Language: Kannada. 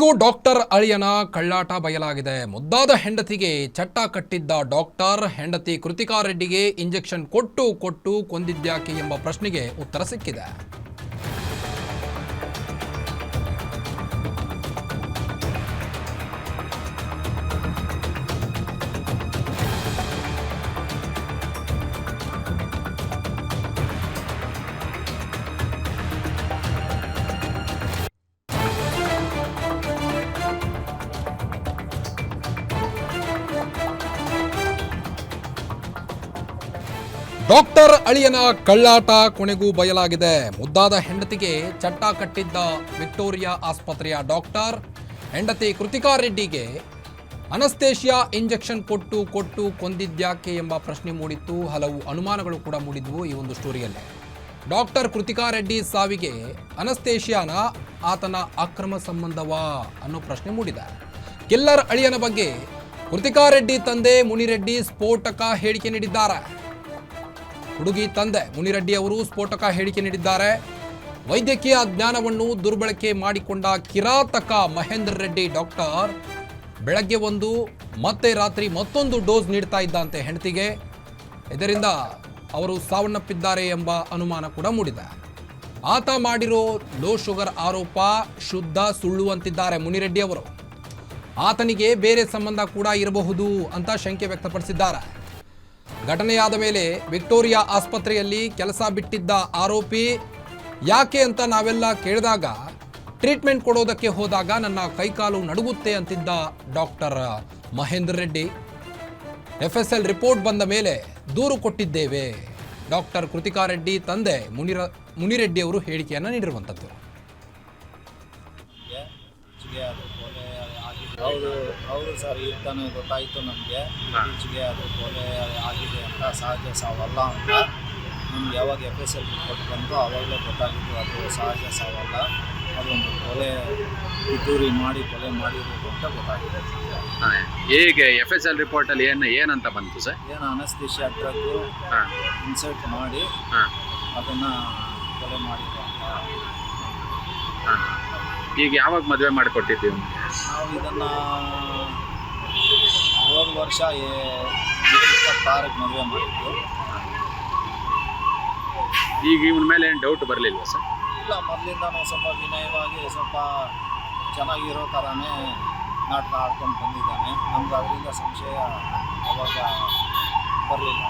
ಕೊನೆಗೂ ಡಾಕ್ಟರ್ ಅಳಿಯನ ಕಳ್ಳಾಟ ಬಯಲಾಗಿದೆ. ಮುದ್ದಾದ ಹೆಂಡತಿಗೆ ಚಟ್ಟ ಕಟ್ಟಿದ್ದ ಡಾಕ್ಟರ್, ಹೆಂಡತಿ ಕೃತಿಕಾ ರೆಡ್ಡಿಗೆ ಇಂಜೆಕ್ಷನ್ ಕೊಟ್ಟು ಕೊಟ್ಟು ಕೊಂದಿದ್ಯಾಕೆ ಎಂಬ ಪ್ರಶ್ನೆಗೆ ಉತ್ತರ ಸಿಕ್ಕಿದೆ. ಡಾಕ್ಟರ್ ಅಳಿಯನ ಕಳ್ಳಾಟ ಕೊನೆಗೂ ಬಯಲಾಗಿದೆ. ಮುದ್ದಾದ ಹೆಂಡತಿಗೆ ಚಟ್ಟ ಕಟ್ಟಿದ್ದ ವಿಕ್ಟೋರಿಯಾ ಆಸ್ಪತ್ರೆಯ ಡಾಕ್ಟರ್. ಹೆಂಡತಿ ಕೃತಿಕಾ ರೆಡ್ಡಿಗೆ ಅನಸ್ತೇಷಿಯಾ ಇಂಜೆಕ್ಷನ್ ಕೊಟ್ಟು ಕೊಟ್ಟು ಕೊಂದಿದ್ಯಾಕೆ ಎಂಬ ಪ್ರಶ್ನೆ ಮೂಡಿತ್ತು. ಹಲವು ಅನುಮಾನಗಳು ಕೂಡ ಮೂಡಿದ್ವು ಈ ಒಂದು ಸ್ಟೋರಿಯಲ್ಲಿ. ಡಾಕ್ಟರ್ ಕೃತಿಕಾ ರೆಡ್ಡಿ ಸಾವಿಗೆ ಅನಸ್ತೇಷಿಯಾನ ಆತನ ಅಕ್ರಮ ಸಂಬಂಧವಾ ಅನ್ನೋ ಪ್ರಶ್ನೆ ಮೂಡಿದ. ಕಿಲ್ಲರ್ ಅಳಿಯನ ಬಗ್ಗೆ ಕೃತಿಕಾ ರೆಡ್ಡಿ ತಂದೆ ಮುನಿರೆಡ್ಡಿ ಸ್ಫೋಟಕ ಹೇಳಿಕೆ ನೀಡಿದ್ದಾರೆ. ಹುಡುಗಿ ತಂದೆ ಮುನಿರೆಡ್ಡಿ ಅವರು ಸ್ಫೋಟಕ ಹೇಳಿಕೆ ನೀಡಿದ್ದಾರೆ. ವೈದ್ಯಕೀಯ ಜ್ಞಾನವನ್ನು ದುರ್ಬಳಕೆ ಮಾಡಿಕೊಂಡ ಕಿರಾತಕ ಮಹೇಂದ್ರ ರೆಡ್ಡಿ ಡಾಕ್ಟರ್ ಬೆಳಗ್ಗೆ ಒಂದು, ಮತ್ತೆ ರಾತ್ರಿ ಮತ್ತೊಂದು ಡೋಸ್ ನೀಡ್ತಾ ಇದ್ದಂತೆ ಹೆಂಡತಿಗೆ. ಇದರಿಂದ ಅವರು ಸಾವನ್ನಪ್ಪಿದ್ದಾರೆ ಎಂಬ ಅನುಮಾನ ಕೂಡ ಮೂಡಿದೆ. ಆತ ಮಾಡಿರೋ ಲೋ ಶುಗರ್ ಆರೋಪ ಶುದ್ಧ ಸುಳ್ಳು ಅಂತಿದ್ದಾರೆ ಮುನಿರೆಡ್ಡಿ ಅವರು. ಆತನಿಗೆ ಬೇರೆ ಸಂಬಂಧ ಕೂಡ ಇರಬಹುದು ಅಂತ ಶಂಕೆ ವ್ಯಕ್ತಪಡಿಸಿದ್ದಾರೆ. ಘಟನೆಯಾದ ಮೇಲೆ ವಿಕ್ಟೋರಿಯಾ ಆಸ್ಪತ್ರೆಯಲ್ಲಿ ಕೆಲಸ ಬಿಟ್ಟಿದ್ದ ಆರೋಪಿ, ಯಾಕೆ ಅಂತ ನಾವೆಲ್ಲ ಕೇಳಿದಾಗ ಟ್ರೀಟ್ಮೆಂಟ್ ಕೊಡೋದಕ್ಕೆ ಹೋದಾಗ ನನ್ನ ಕೈಕಾಲು ನಡುಗುತ್ತೆ ಅಂತಿದ್ದ doctor Mahendra Reddy. F S L report ಬಂದ ಮೇಲೆ ದೂರು ಕೊಟ್ಟಿದ್ದೇವೆ. ಡಾಕ್ಟರ್ ಕೃತಿಕಾ ರೆಡ್ಡಿ ತಂದೆ ಮುನಿರ ಮುನಿರೆಡ್ಡಿ ಅವರು ಹೇಳಿಕೆಯನ್ನು ನೀಡಿರುವಂಥದ್ದು ಹೌದು ಹೌದು ಸರ್ ಈಗ ತಾನೇ ಗೊತ್ತಾಯಿತು ನಮಗೆ. ಇತ್ತೀಚೆಗೆ ಅದು ಕೊಲೆ ಆಗಿದೆ ಅಂತ ಸಹಜ ಸಾವಲ್ಲ ಅಂತ. ನಮ್ಗೆ ಯಾವಾಗ ಎಫ್ ಎಸ್ ಎಲ್ ರಿಪೋರ್ಟ್ ಬಂತು ಆವಾಗಲೇ ಗೊತ್ತಾಗಿತ್ತು ಅದು ಸಹಜ ಸಾವಲ್ಲ ಅದೊಂದು ಕೊಲೆ ಪಿತೂರಿ ಮಾಡಿ ಕೊಲೆ ಮಾಡಿರೋದು ಅಂತ ಗೊತ್ತಾಗಿದೆ. ಹಾ. ಹೇಗೆ ಎಫ್ ಎಸ್ ಎಲ್ ರಿಪೋರ್ಟಲ್ಲಿ ಏನು ಏನಂತ ಬಂತು ಸರ್? ಏನು ಅನಸ್ತಿಷಿಯಾ ಡ್ರಗ್ಗು ಹಾ. ಇನ್ಸರ್ಟ್ ಮಾಡಿ ಹಾ. ಅದನ್ನು ಕೊಲೆ ಮಾಡಿದ್ರು ಅಂತ ಈಗ ಯಾವಾಗ ಮದುವೆ ಮಾಡಿಕೊಟ್ಟಿದ್ದೀವಿ ನಾವು ಇದನ್ನು ಹೋದ ವರ್ಷ ಇಪ್ಪತ್ತಾರಕ್ಕೆ ಮದುವೆ ಮಾಡಿದ್ದು. ಈಗ ಇವನ ಮೇಲೆ ಏನು ಡೌಟ್ ಬರಲಿಲ್ಲ ಸರ್ ಇಲ್ಲ ಮೊದಲಿಂದ ನಾವು ಸ್ವಲ್ಪ ವಿನಯವಾಗಿ ಸ್ವಲ್ಪ ಚೆನ್ನಾಗಿರೋ ಥರನೇ ನಾಟಕ ಆಡ್ಕೊಂಡು ಬಂದಿದ್ದಾನೆ. ನಮ್ಗೆ ಅದರಿಂದ ಸಂಶಯ ಅವಾಗ ಬರಲಿಲ್ಲ.